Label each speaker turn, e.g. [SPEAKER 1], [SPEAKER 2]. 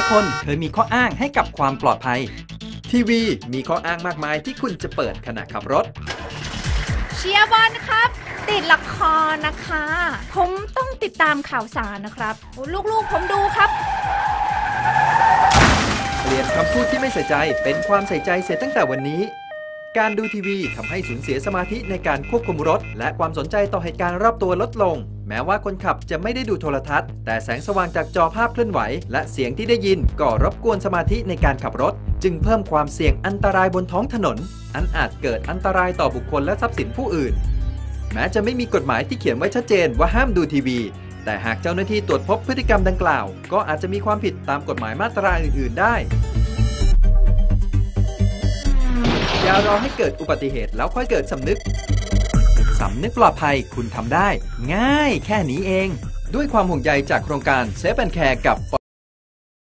[SPEAKER 1] ายคนเคยมีข้ออ้างให้กับความปลอดภัย
[SPEAKER 2] ทีวีมีข้ออ้างมากมายที่คุณจะเปิดขณะขับรถ
[SPEAKER 3] เชียร์บอลครับ ติดละครนะคะ ผมต้องติดตามข่าวสารนะครับโอ้ลูกๆ ผมดูครับ
[SPEAKER 2] เปลี่ยนคำพูดที่ไม่ใส่ใจเป็นความใส่ใจเสียตั้งแต่วันนี้ การดูทีวีทำให้สูญเสียสมาธิในการควบคุมรถ และความสนใจต่อเหตุการณ์รอบตัวลดลง แม้ว่าคนขับจะไม่ได้ดูโทรทัศน์ แต่แสงสว่างจากจอภาพเคลื่อนไหว และเสียงที่ได้ยินก็รบกวนสมาธิในการขับรถ จึงเพิ่มความเสี่ยงอันตรายบนท้องถนน อันอาจเกิดอันตรายต่อบุคคลและทรัพย์สินผู้อื่น แม้จะไม่มีกฎหมายที่เขียนไว้ชัดเจนว่าห้ามดูทีวี แต่หากเจ้าหน้าที่ตรวจพบพฤติกรรมดังกล่าว ก็อาจจะมีความผิดตามกฎหมายมาตราอื่น ๆ ได้อย่ารอให้เกิดอุบัติเหตุแล้วค่อยเกิดสำนึก
[SPEAKER 1] นึกปลอดภัยคุณทำได้ ง่ายแค่นี้เอง
[SPEAKER 2] ด้วยความห่วงใยจากโครงการ Safe and Care กับ